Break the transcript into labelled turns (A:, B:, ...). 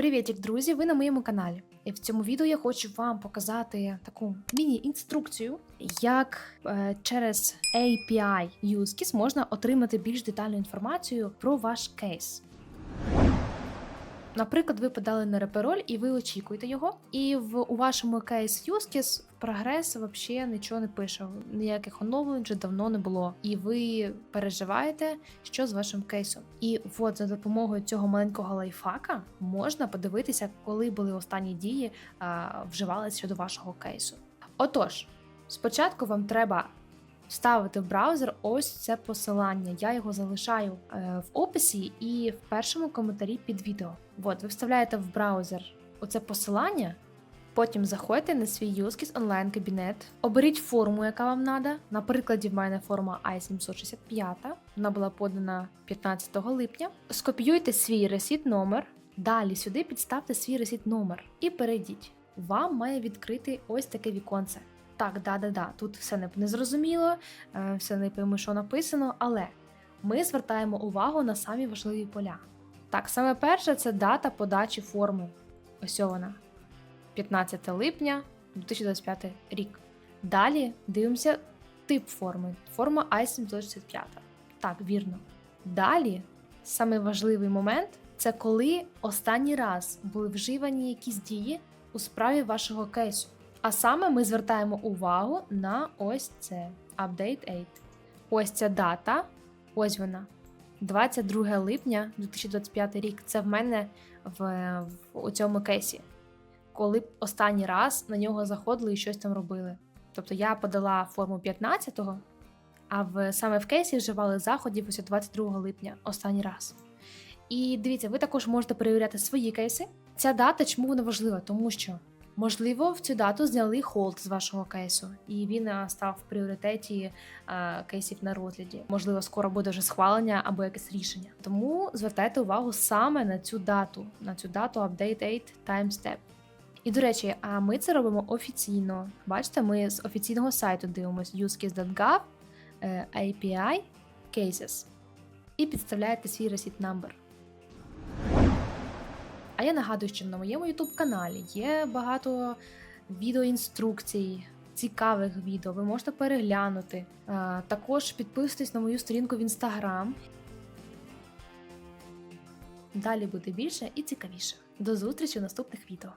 A: Привітик, друзі! Ви на моєму каналі. І в цьому відео я хочу вам показати таку міні-інструкцію, як е, через API UseCase можна отримати більш детальну інформацію про ваш кейс. Наприклад, ви подали на репероль і ви очікуєте його, і в у вашому кейс UseCase прогрес взагалі нічого не пише, ніяких оновлень вже давно не було. І ви переживаєте, що з вашим кейсом. І от за допомогою цього маленького лайфхака можна подивитися, коли були останні дії а, вживалися щодо вашого кейсу. Отож, спочатку вам треба вставити в браузер ось це посилання. Я його залишаю е, в описі і в першому коментарі під відео. От, ви вставляєте в браузер оце посилання. Потім заходьте на свій UseCase онлайн кабінет, оберіть форму, яка вам треба. На прикладі в мене форма I765, вона була подана 15 липня. Скопіюйте свій ресіт номер. Далі сюди підставте свій ресіт номер і перейдіть. Вам має відкрити ось таке віконце. Так, да-да-да, тут все не, зрозуміло, е, все не пойму, що написано, але ми звертаємо увагу на самі важливі поля. Так, саме перше це дата подачі форми. Ось вона. 15 липня 2025 рік. Далі дивимося тип форми. Форма I765. Так, вірно. Далі, самий важливий момент це коли останній раз були вживані якісь дії у справі вашого кейсу. А саме ми звертаємо увагу на ось це Update 8. Ось ця дата, ось вона. 22 липня 2025 рік. Це в мене в, в у цьому кейсі коли останній раз на нього заходили і щось там робили. Тобто я подала форму 15-го, а в саме в кейсі вживали заходів ось 22 липня, останній раз. І дивіться, ви також можете перевіряти свої кейси. Ця дата чому вона важлива? Тому що, можливо, в цю дату зняли холд з вашого кейсу, і він став в пріоритеті а, кейсів на розгляді. Можливо, скоро буде вже схвалення або якесь рішення. Тому звертайте увагу саме на цю дату, на цю дату Update 8 Timestep. І до речі, а ми це робимо офіційно. Бачите, ми з офіційного сайту дивимося usecase.gov, е, API, Cases і підставляєте свій receipt number. А я нагадую, що на моєму YouTube каналі є багато відеоінструкцій, цікавих відео. Ви можете переглянути. Також підписуйтесь на мою сторінку в Instagram. Далі буде більше і цікавіше. До зустрічі в наступних відео.